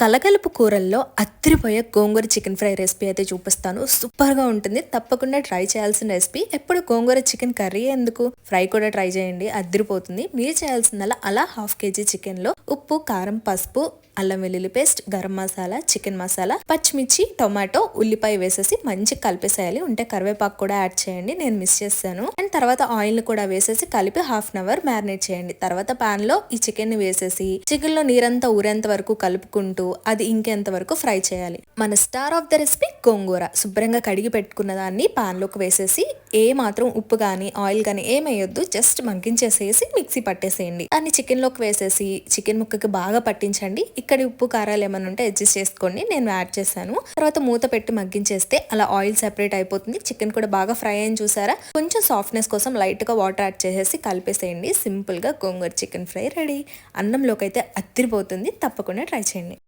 కలగలుపు కూరల్లో అత్తిరిపోయే gongura chicken fry recipe అయితే చూపిస్తాను. సూపర్గా ఉంటుంది. తప్పకుండా ట్రై చేయాల్సిన రెసిపీ. ఎప్పుడు గోంగూర చికెన్ కర్రీ ఎందుకు? ఫ్రై కూడా ట్రై చేయండి. అద్దరిపోతుంది. మీరు చేయాల్సిందల్లా అలా హాఫ్ కేజీ చికెన్లో ఉప్పు కారం పసుపు అల్లం వెల్లుల్లి పేస్ట్ గరం మసాలా చికెన్ మసాలా పచ్చిమిర్చి టొమాటో ఉల్లిపాయ వేసేసి మంచిగా కలిపేసేయాలి. ఉంటే కరివేపాకు కూడా యాడ్ చేయండి. నేను మిస్ చేస్తాను అండ్ తర్వాత ఆయిల్ కూడా వేసేసి కలిపి హాఫ్ అన్ అవర్ మ్యారినేట్ చేయండి. తర్వాత పాన్లో ఈ చికెన్ని వేసేసి చికెన్లో నీరంతా ఊరేంత వరకు కలుపుకుంటూ అది ఇంకెంతవరకు ఫ్రై చేయాలి. మన star of the recipe gongura. శుభ్రంగా కడిగి పెట్టుకున్న దాన్ని పాన్లోకి వేసేసి ఏ మాత్రం ఉప్పు కానీ ఆయిల్ కానీ ఏమేయొద్దు జస్ట్ మగ్గించేసేసి మిక్సీ పట్టేసేయండి. దాన్ని చికెన్లోకి వేసేసి చికెన్ ముక్కకి బాగా పట్టించండి. ఇక్కడ ఉప్పు కారాలు ఏమైనా ఉంటే అడ్జస్ట్ చేసుకోండి. నేను యాడ్ చేశాను. తర్వాత మూత పెట్టి మగ్గించేస్తే అలా ఆయిల్ సెపరేట్ అయిపోతుంది. చికెన్ కూడా బాగా ఫ్రై అయిన చూసారా? కొంచెం సాఫ్ట్నెస్ కోసం లైట్గా వాటర్ యాడ్ చేసేసి కలిపేసేయండి. సింపుల్గా గోంగూర చికెన్ ఫ్రై రెడీ. అన్నంలోకి అయితే అత్తిరిపోతుంది తప్పకుండా ట్రై చేయండి.